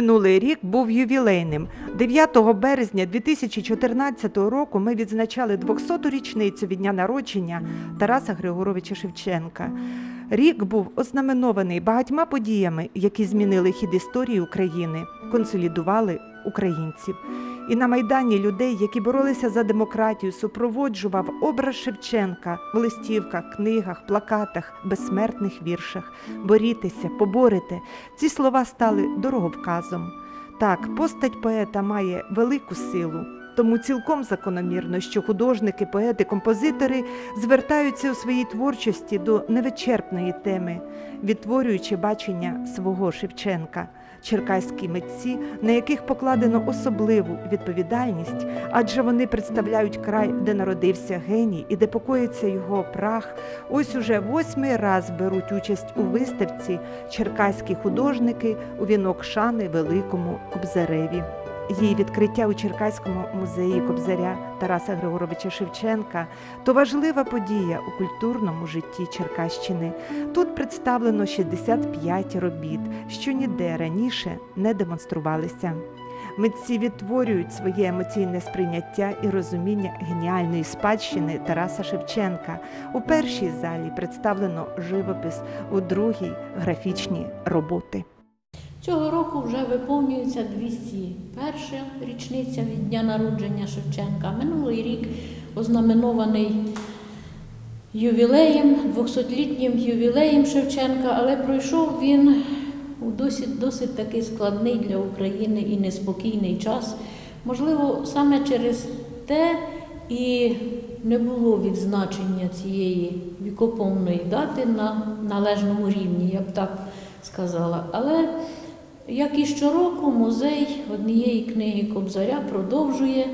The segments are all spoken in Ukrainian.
Минулий рік був ювілейним. 9 березня 2014 року ми відзначали 200-ту річницю від дня народження Тараса Григоровича Шевченка. Рік був ознаменований багатьма подіями, які змінили хід історії України, консолідували українців. І на майдані людей, які боролися за демократію, супроводжував образ Шевченка в листівках, книгах, плакатах, безсмертних віршах. Борітеся, поборете. Ці слова стали дороговказом. Так, постать поета має велику силу. Тому цілком закономірно, що художники, поети, композитори звертаються у своїй творчості до невичерпної теми, відтворюючи бачення свого Шевченка, черкаські митці, на яких покладено особливу відповідальність, адже вони представляють край, де народився геній і де покоїться його прах. Ось уже восьмий раз беруть участь у виставці черкаські художники у вінок шани Великому Кобзареві. Її відкриття у Черкаському музеї Кобзаря Тараса Григоровича Шевченка то важлива подія у культурному житті Черкащини. Тут представлено 65 робіт, що ніде раніше не демонструвалися. Митці відтворюють своє емоційне сприйняття і розуміння геніальної спадщини Тараса Шевченка. У першій залі представлено живопис, у другій графічні роботи. Цього року вже виповнюється 201 річниця від дня народження Шевченка. Минулий рік ознаменований ювілеєм, 200-літнім ювілеєм Шевченка, але пройшов він у досить, досить такий складний для України і неспокійний час. Можливо, саме через те і не було відзначення цієї вікоповної дати на належному рівні, я б так сказала. Але як і щороку, музей однієї книги Кобзаря продовжує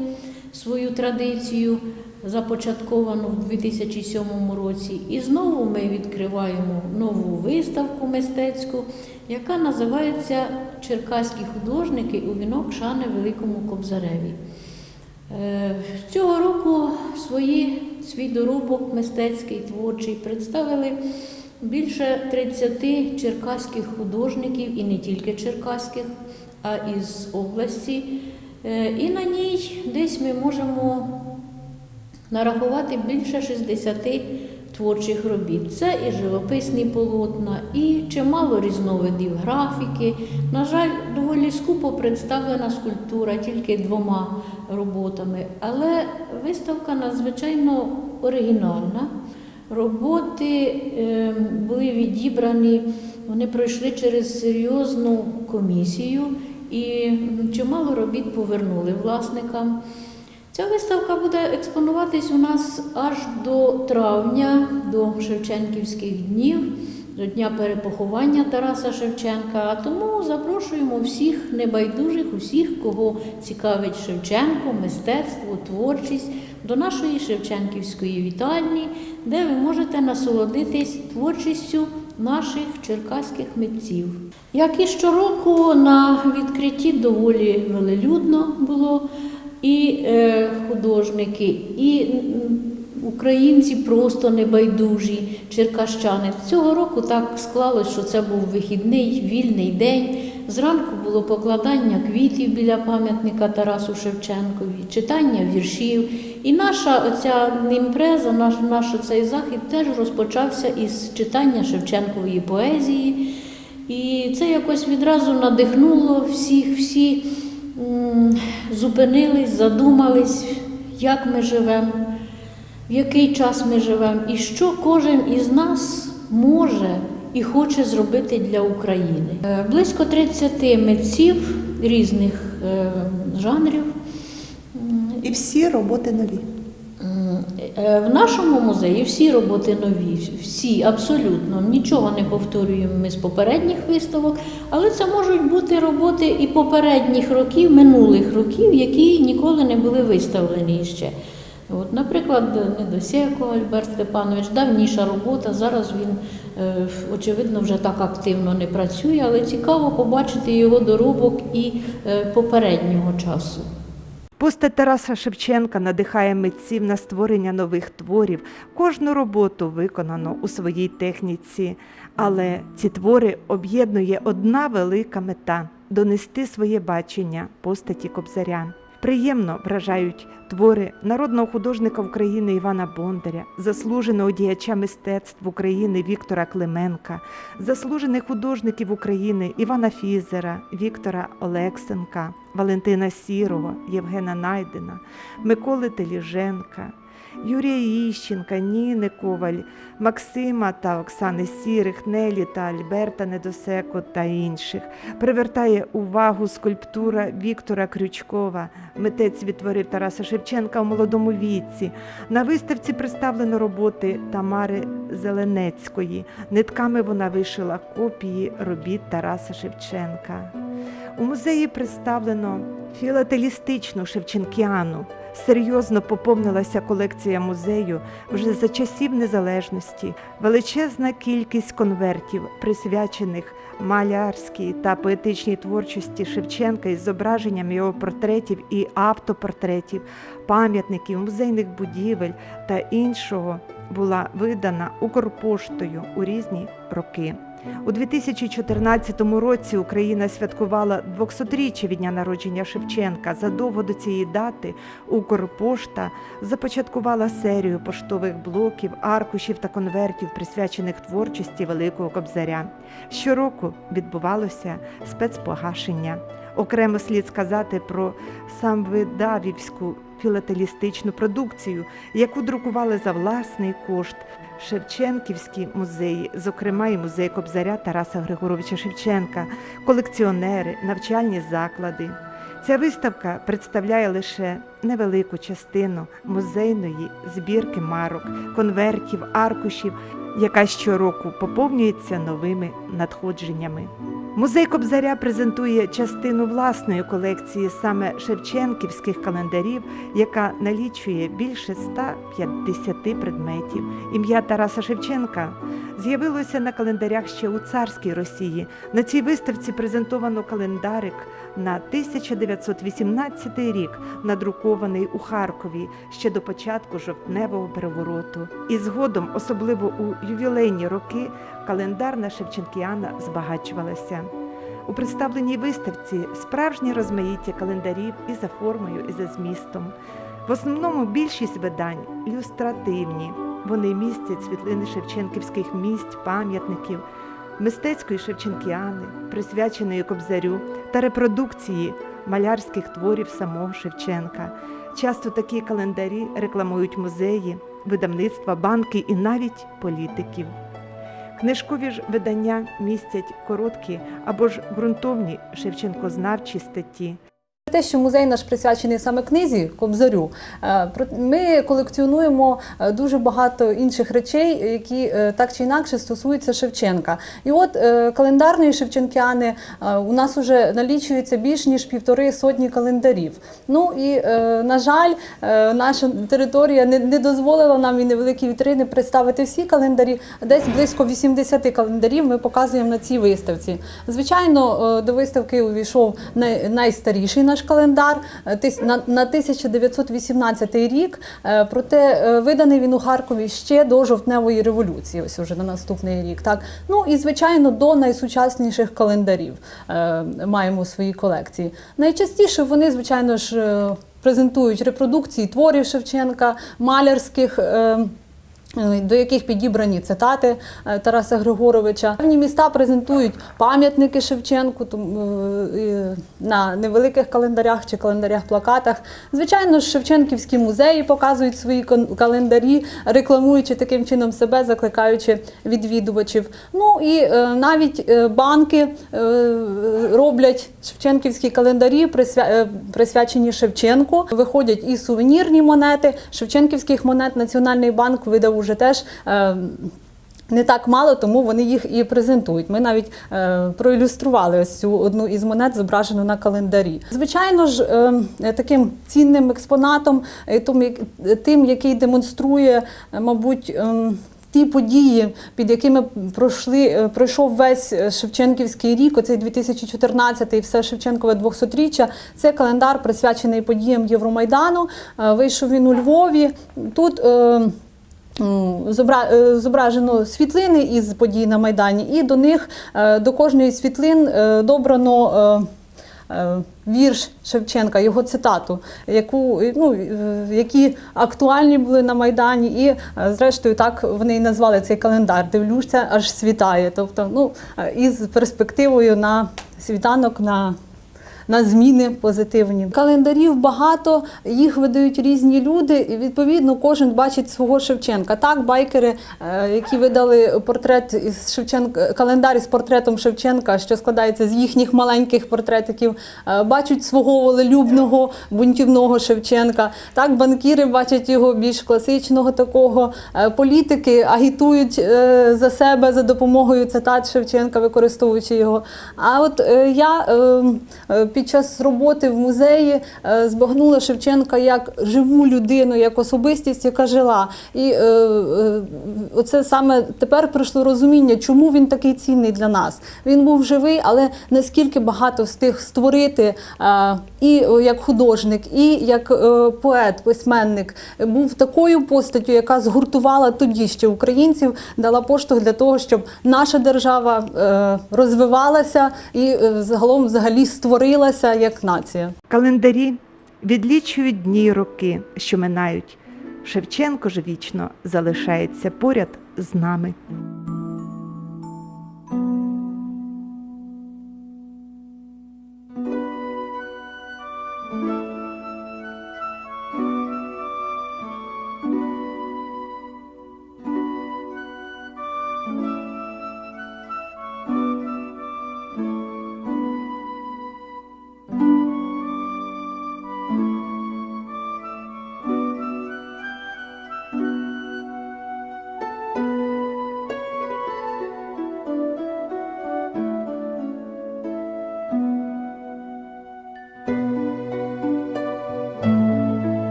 свою традицію, започатковану в 2007 році. І знову ми відкриваємо нову виставку мистецьку, яка називається Черкаські художники у вінок шани Великому Кобзареві. Е, Цього року свої, свій доробок мистецький творчий представили більше 30 черкаських художників, і не тільки черкаських, а із області. Е, І на ній десь ми можемо нарахувати більше 60 творчих робіт. Це і живописні полотна, і чимало різновидів графіки. На жаль, доволі скупо представлена скульптура тільки двома роботами, але виставка надзвичайно оригінальна. Роботи е, були відібрані, вони пройшли через серйозну комісію і чимало робіт повернули власникам. Ця виставка буде експонуватись у нас аж до травня, до Шевченківських днів, до дня перепоховання Тараса Шевченка. А тому запрошуємо всіх небайдужих, усіх, кого цікавить Шевченко, мистецтво, творчість, до нашої Шевченківської вітальні, де ви можете насолодитись творчістю наших черкаських митців. Як і щороку на відкритті доволі велелюдно було і е, художники, і українці просто небайдужі, черкащани. Цього року так склалось, що це був вихідний, вільний день. Зранку було покладання квітів біля пам'ятника Тарасу Шевченкові, читання віршів. І наша оця імпреза, наш, наш цей захід теж розпочався із читання Шевченкової поезії. І це якось відразу надихнуло всіх, всі зупинились, задумались, як ми живемо, в який час ми живемо, і що кожен із нас може і хоче зробити для України. Е, Близько 30 митців різних е, жанрів. І всі роботи нові. Е, В нашому музеї всі роботи нові, всі абсолютно нічого не повторюємо ми з попередніх виставок, але це можуть бути роботи і попередніх років, минулих років, які ніколи не були виставлені ще. От, наприклад, Недосєко Альберт Степанович, давніша робота. Зараз він, е, очевидно, вже так активно не працює, але цікаво побачити його доробок і е, попереднього часу. Постать Тараса Шевченка надихає митців на створення нових творів. Кожну роботу виконано у своїй техніці, але ці твори об'єднує одна велика мета донести своє бачення постаті Кобзаря. Приємно вражають твори народного художника України Івана Бондаря, заслуженого діяча мистецтв України Віктора Клименка, заслужених художників України Івана Фізера, Віктора Олексенка, Валентина Сірого, Євгена Найдена, Миколи Теліженка, Юрія Іщенка, Ніни Коваль, Максима та Оксани Сірих, Нелі та Альберта Недосеко та інших. Привертає увагу скульптура Віктора Крючкова. Митець відтворив Тараса Шевченка у молодому віці. На виставці представлено роботи Тамари Зеленецької. Нитками вона вишила копії робіт Тараса Шевченка. У музеї представлено філателістичну шевченкіану. Серйозно поповнилася колекція музею вже за часів незалежності. Величезна кількість конвертів, присвячених малярській та поетичній творчості Шевченка із зображенням його портретів і автопортретів, пам'ятників, музейних будівель та іншого була видана Укрпоштою у різні роки. У 2014 році Україна святкувала 200-річчя від дня народження Шевченка. Задовго до цієї дати Укрпошта започаткувала серію поштових блоків, аркушів та конвертів, присвячених творчості Великого Кобзаря. Щороку відбувалося спецпогашення. Окремо слід сказати про самвидавівську філателістичну продукцію, яку друкували за власний кошт Шевченківські музеї, зокрема і музей Кобзаря Тараса Григоровича Шевченка, колекціонери, навчальні заклади. Ця виставка представляє лише невелику частину музейної збірки марок, конвертів, аркушів, яка щороку поповнюється новими надходженнями. Музей Кобзаря презентує частину власної колекції саме шевченківських календарів, яка налічує більше 150 предметів. Ім'я Тараса Шевченка з'явилося на календарях ще у царській Росії. На цій виставці презентовано календарик на 1918 рік, надрукований у Харкові ще до початку жовтневого перевороту. І згодом, особливо у ювілейні роки, календарна Шевченкіана збагачувалася. У представленій виставці справжнє розмаїття календарів і за формою, і за змістом. В основному більшість видань ілюстративні. Вони містять світлини шевченківських місць, пам'ятників, мистецької шевченкіани, присвяченої Кобзарю та репродукції малярських творів самого Шевченка. Часто такі календарі рекламують музеї, видавництва, банки і навіть політиків. Книжкові ж видання містять короткі або ж ґрунтовні шевченкознавчі статті. Те, що музей наш присвячений саме книзі Кобзарю, е, ми колекціонуємо е, дуже багато інших речей, які е, так чи інакше стосуються Шевченка. І от календарної Шевченкіани у нас вже налічується більш ніж півтори сотні календарів. Ну і на жаль, наша територія не, дозволила нам і невеликі вітрини представити всі календарі. Десь близько 80 календарів ми показуємо на цій виставці. Звичайно, до виставки увійшов найстаріший наш календар е, на, на 1918 рік. Е, Проте е, виданий він у Харкові ще до жовтневої революції. Ось уже на наступний рік. Так ну і звичайно до найсучасніших календарів маємо у своїй колекції. Найчастіше вони, звичайно ж. Презентують репродукції творів Шевченка, малярських до яких підібрані цитати е, Тараса Григоровича. Певні міста презентують пам'ятники Шевченку е, е, на невеликих календарях чи календарях-плакатах. Звичайно Шевченківські музеї показують свої календарі, рекламуючи таким чином себе, закликаючи відвідувачів. Ну і е, навіть е, банки е, роблять Шевченківські календарі, е, присвячені Шевченку. Виходять і сувенірні монети. Шевченківських монет Національний банк видав уже теж. е, Не так мало, тому вони їх і презентують. Ми навіть е, проілюстрували ось цю одну із монет, зображену на календарі. Звичайно ж, е, таким цінним експонатом, е, тим, як- тим, який демонструє, е, мабуть, е, ті події, під якими пройшли, е, пройшов весь е, Шевченківський рік, оцей 2014 і все Шевченкове 200-річчя, це календар присвячений подіям Євромайдану. Е, Вийшов він у Львові. Тут е, е, зображено світлини із подій на Майдані, і до них, е, до кожної світлин е, добрано. е, е, вірш Шевченка, його цитату, яку, ну, е, які актуальні були на Майдані, і е, зрештою так вони і назвали цей календар. Дивлюся, аж світає. Тобто, ну, е, із перспективою на світанок на на зміни позитивні. Календарів багато, їх видають різні люди, і відповідно кожен бачить свого Шевченка. Так, байкери, е, які видали портрет із Шевченка, календар із портретом Шевченка, що складається з їхніх маленьких портретиків, е, бачать свого волелюбного бунтівного Шевченка. Так, банкіри бачать його більш класичного такого. Е, Політики агітують за себе за допомогою цитат Шевченка, використовуючи його. А от я е, е, під час роботи в музеї е, збагнула Шевченка як живу людину, як особистість, яка жила. І е, е, оце саме тепер прийшло розуміння, чому він такий цінний для нас. Він був живий, але наскільки багато встиг створити і як художник, і як поет, письменник, був такою постаттю, яка згуртувала тоді ще українців, дала поштовх для того, щоб наша держава розвивалася і загалом взагалі створилася як нація. Календарі відлічують дні й роки, що минають. Шевченко ж вічно залишається поряд з нами.